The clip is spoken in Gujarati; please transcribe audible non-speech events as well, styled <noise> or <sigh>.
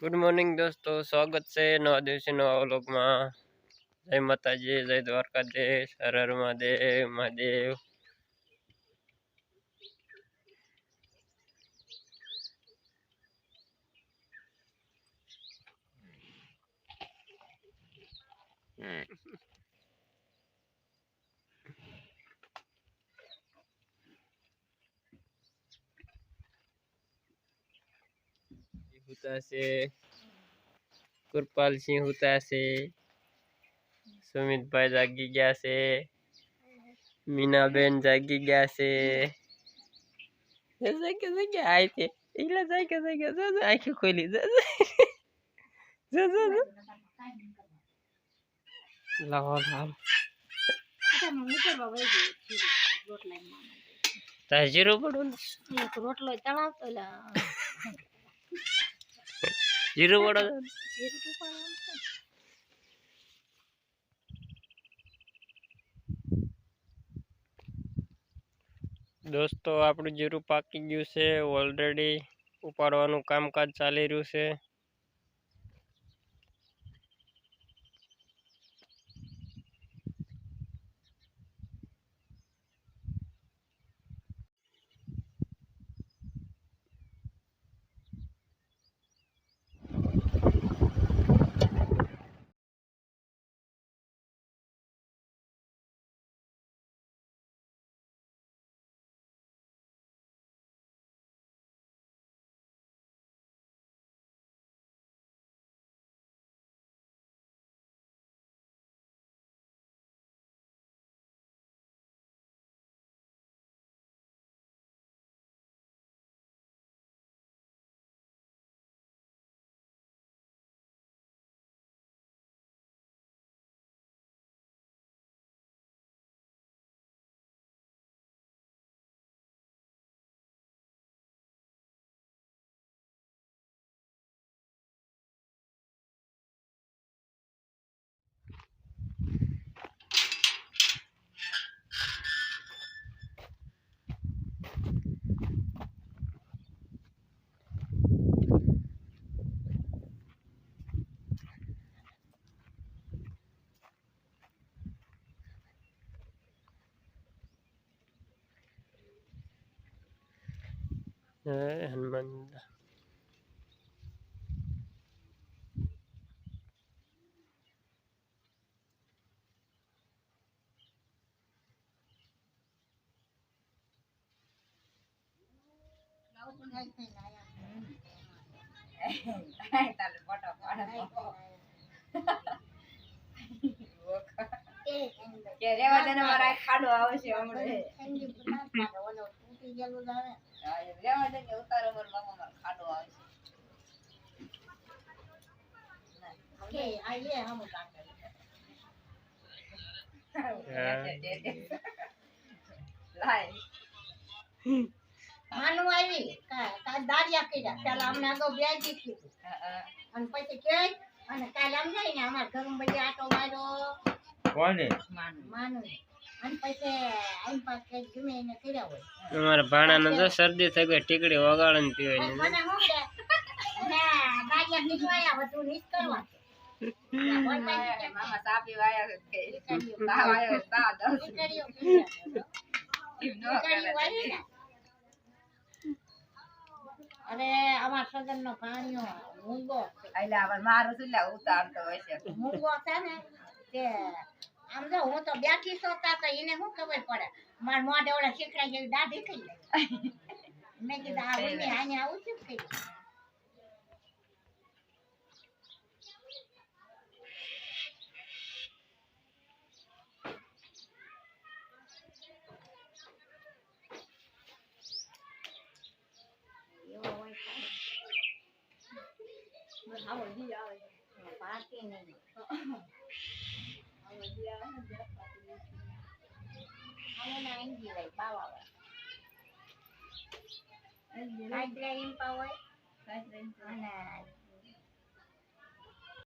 ગુડ મોર્નિંગ દોસ્તો. સ્વાગત છે નવા દિવસે નવા વ્લોગમાં. જય માતાજી, જય દ્વારકાધીશ. હર મહાદેવ મહાદેવ. હુતા છે કૃપાલસિંહ હુતા છે સુમિતભાઈ જાગી ગયા છે મીનાબેન જાગી ગયા છે જાગે જાગે આય છે. એલા જાગે જાગે જો જો આંખી ખોલી જો જો જો જો લાવો લાવો. તાર જીરો પડો ને? રોટલો તળાવતો જીરો પડો દોસ્તો આપણું જીરું પાકી ગયું છે. ઓલરેડી ઉપાડવાનું કામકાજ ચાલી રહ્યું છે. હનુમાન. રેવા દે ને મારા ખાડો આવશે હમણાં રેવા દે કે ઉતારો મામા મારો ખાડો આવશે લાય માનું. આવી કા- કા દાળિયા કર્યા પેલા અમને અગાઉ વ્યાજી કીધું અને પછી કે અને કાલે અમજાય ને અમારા ઘરમાં બધી આટો માર્યો કોને? માનું. અને પછી ભાણા ને અમારા જો શરદી થઈ ગઈ ટીકડી વગાડે ને પીવા. અરે અમાર સગન નો પાણીઓ મૂંગો એટલે મારો ઉતારતો હોય છે. મૂંગો છે ને આમ જો હું તો બેઠી સોતા તો એને શું ખબર પડે? માર મોઢે ઓળા શીખડા જેવી દાઢી થઈ લે <laughs> મેં કીધું આ ઉમે આને આવું શું કર્યું? એવો હોય તો. પાકે નહીં. <laughs> લઈ પાવા હોય કાંઈક એમ પાવ હોય અને